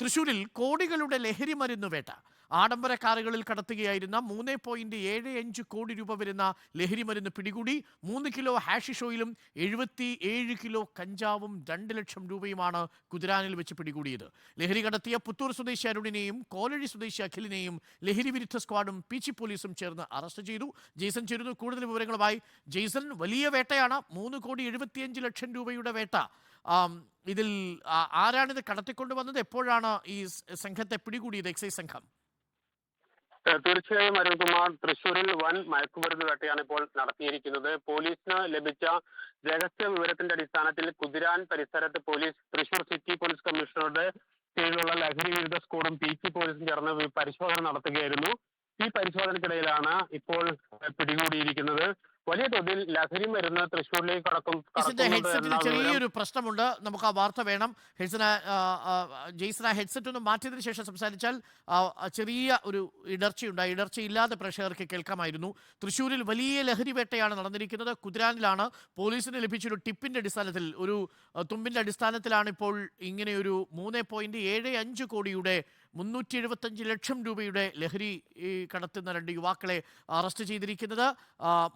തൃശൂരിൽ കോടികളുടെ ലഹരി മരുന്ന് വേട്ട. ആഡംബര കാറുകളിൽ കടത്തുകയായിരുന്ന മൂന്ന് പോയിന്റ് ഏഴ് അഞ്ച് കോടി രൂപ വരുന്ന ലഹരി മരുന്ന് പിടികൂടി. മൂന്ന് കിലോ ഹാഷിഷോയിലും എഴുപത്തി ഏഴ് കിലോ കഞ്ചാവും രണ്ട് ലക്ഷം രൂപയുമാണ് കുതിരാനിൽ വെച്ച് പിടികൂടിയത്. ലഹരി കടത്തിയ പുത്തൂർ സ്വദേശി അരുണിനെയും കോലഴി സ്വദേശി അഖിലിനെയും ലഹരി വിരുദ്ധ സ്ക്വാഡും പീച്ചി പോലീസും ചേർന്ന് അറസ്റ്റ് ചെയ്തു. ജെയ്സൺ ചേരുന്നു. കൂടുതൽ വിവരങ്ങളുമായി ജെയ്സൺ വലിയ വേട്ടയാണ്. മൂന്ന് കോടി എഴുപത്തിയഞ്ച് ലക്ഷം രൂപയുടെ വേട്ട. ഇതിൽ ആരാണിത് കടത്തിക്കൊണ്ടു വന്നത്? എപ്പോഴാണ് ഈ സംഘത്തെ പിടികൂടിയത് എക്സൈസ് സംഘം? തീർച്ചയായും അരുൺകുമാർ. തൃശൂരിൽ വൻ മയക്കുമരുന്ന് വേട്ടയാണ് ഇപ്പോൾ നടത്തിയിരിക്കുന്നത്. പോലീസിന് ലഭിച്ച രഹസ്യ വിവരത്തിന്റെ അടിസ്ഥാനത്തിൽ കുതിരാൻ പരിസരത്ത് പോലീസ് തൃശൂർ സിറ്റി പോലീസ് കമ്മീഷണറുടെ കീഴിലുള്ള ലഹരി വിരുദ്ധ സ്കൂളും പി സി പോലീസും ചേർന്ന് പരിശോധന നടത്തുകയായിരുന്നു. ഈ പരിശോധനക്കിടയിലാണ് ഇപ്പോൾ പിടികൂടിയിരിക്കുന്നത്. വലിയ തോതിൽ ലഹരി മരുന്ന് തൃശ്ശൂരിലേക്ക് കടക്കും ഇതിന്റെ ഹെഡ്സെറ്റിന് ചെറിയൊരു പ്രശ്നമുണ്ട്. നമുക്ക് ആ വാർത്ത വേണം. ഹെഡ്സന ജെയ്സന ഹെഡ്സെറ്റ് ഒന്ന് മാറ്റിയതിനു ശേഷം സംസാരിച്ചാൽ ചെറിയ ഒരു ഇടർച്ചയുണ്ട്. ആ ഇടർച്ചയില്ലാതെ പ്രേക്ഷകർക്ക് കേൾക്കാമായിരുന്നു. തൃശ്ശൂരിൽ വലിയ ലഹരി വേട്ടയാണ് നടന്നിരിക്കുന്നത്. കുതിരാനിലാണ് പോലീസിന് ലഭിച്ചൊരു ടിപ്പിന്റെ അടിസ്ഥാനത്തിൽ. ഒരു തുമ്പിന്റെ അടിസ്ഥാനത്തിലാണ് ഇപ്പോൾ ഇങ്ങനെയൊരു മൂന്ന് പോയിന്റ് ഏഴ് അഞ്ച് കോടിയുടെ മുന്നൂറ്റി എഴുപത്തഞ്ച് ലക്ഷം രൂപയുടെ ലഹരി കടത്തുന്ന രണ്ട് യുവാക്കളെ അറസ്റ്റ് ചെയ്തിരിക്കുന്നത്.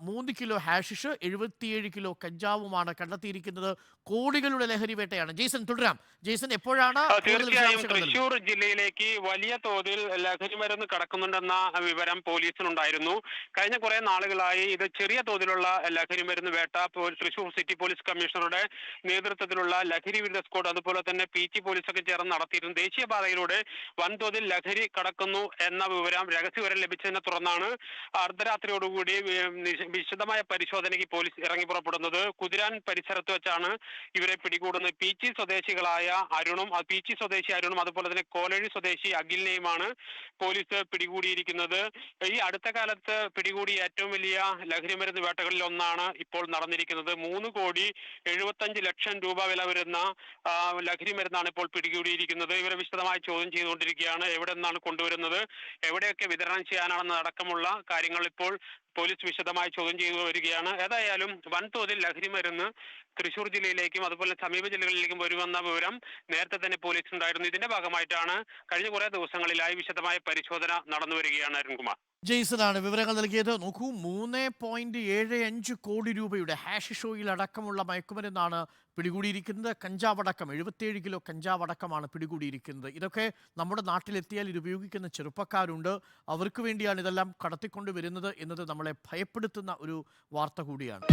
മൂന്ന് കിലോ ഹാഷിഷ് എഴുപത്തിയേഴ് കിലോ കഞ്ചാവുമാണ് കണ്ടെത്തിയിരിക്കുന്നത്. കോടികളുടെ ലഹരി വേട്ടയാണ്. ജെയ്സൺ തുടരാം. ജെയ്സൺ എപ്പോഴാണ് തീർച്ചയായും തൃശൂർ ജില്ലയിലേക്ക് വലിയ തോതിൽ ലഹരി മരുന്ന് കടക്കുന്നുണ്ടെന്ന വിവരം പോലീസിനുണ്ടായിരുന്നു. കഴിഞ്ഞ കുറെ നാളുകളായി ഇത് ചെറിയ തോതിലുള്ള ലഹരി മരുന്ന് വേട്ട തൃശൂർ സിറ്റി പോലീസ് കമ്മീഷണറുടെ നേതൃത്വത്തിലുള്ള ലഹരി വിരുദ്ധ സ്ക്വാഡ് അതുപോലെ തന്നെ പി ടി പോലീസൊക്കെ ചേർന്ന് നടത്തിയിരുന്നു. ദേശീയപാതയിലൂടെ വൻതോതിൽ ലഹരി കടക്കുന്നു എന്ന വിവരം രഹസ്യ വിവരം ലഭിച്ചതിനെ തുടർന്നാണ് അർദ്ധരാത്രിയോടുകൂടി വിശദമായ പരിശോധനയ്ക്ക് പോലീസ് ഇറങ്ങി പുറപ്പെടുന്നത്. കുതിരാൻ പരിസരത്ത് വെച്ചാണ് ഇവരെ പിടികൂടുന്നത്. പീച്ചി സ്വദേശികളായ അരുണും പീച്ചി സ്വദേശി അരുണും അതുപോലെ തന്നെ കോലഴി സ്വദേശി അഖിലിനെയുമാണ് പോലീസ് പിടികൂടിയിരിക്കുന്നത്. ഈ അടുത്ത കാലത്ത് പിടികൂടിയ ഏറ്റവും വലിയ ലഹരി മരുന്ന് വേട്ടകളിൽ ഒന്നാണ് ഇപ്പോൾ നടന്നിരിക്കുന്നത്. മൂന്ന് കോടി എഴുപത്തഞ്ച് ലക്ഷം രൂപ വില വരുന്ന ലഹരി മരുന്നാണ് ഇപ്പോൾ പിടികൂടിയിരിക്കുന്നത്. ഇവരെ വിശദമായി ചോദ്യം ചെയ്തുകൊണ്ടിരിക്കുകയാണ് എവിടെ നിന്നാണ് കൊണ്ടുവരുന്നത്? എവിടെയൊക്കെ വിതരണം ചെയ്യാനാണെന്ന് അടക്കമുള്ള കാര്യങ്ങൾ ഇപ്പോൾ പോലീസ് വിശദമായി ചോദ്യം ചെയ്തു വരികയാണ്. ഏതായാലും വൻതോതിൽ ലഹരി മരുന്ന് തൃശൂർ ജില്ലയിലേക്കും അതുപോലെ സമീപ ജില്ലകളിലേക്കും വരുമെന്ന വിവരം നേരത്തെ തന്നെ പോലീസ് ഉണ്ടായിരുന്നു ഇതിന്റെ ഭാഗമായിട്ടാണ് കഴിഞ്ഞ കുറെ ദിവസങ്ങളിലായി വിശദമായ പരിശോധന നടന്നു വരികയാണ് അരുൺകുമാർ. ജെയ്സനാണ് വിവരങ്ങൾ നൽകിയത്. നോക്കൂ മൂന്ന് പോയിന്റ് ഏഴ് അഞ്ച് കോടി രൂപയുടെ ഹാഷ് ഷോയിൽ അടക്കമുള്ള മയക്കുമരുന്നാണ് പിടികൂടിയിരിക്കുന്നത്. കഞ്ചാവടക്കം എഴുപത്തിയേഴ് കിലോ കഞ്ചാവടക്കമാണ് പിടികൂടിയിരിക്കുന്നത്. ഇതൊക്കെ നമ്മുടെ നാട്ടിലെത്തിയാൽ ഇത് ഉപയോഗിക്കുന്ന ചെറുപ്പക്കാരുണ്ട്. അവർക്ക് വേണ്ടിയാണ് ഇതെല്ലാം കടത്തിക്കൊണ്ട് വരുന്നത് എന്നത് നമ്മളെ ഭയപ്പെടുത്തുന്ന ഒരു വാർത്ത കൂടിയാണ്.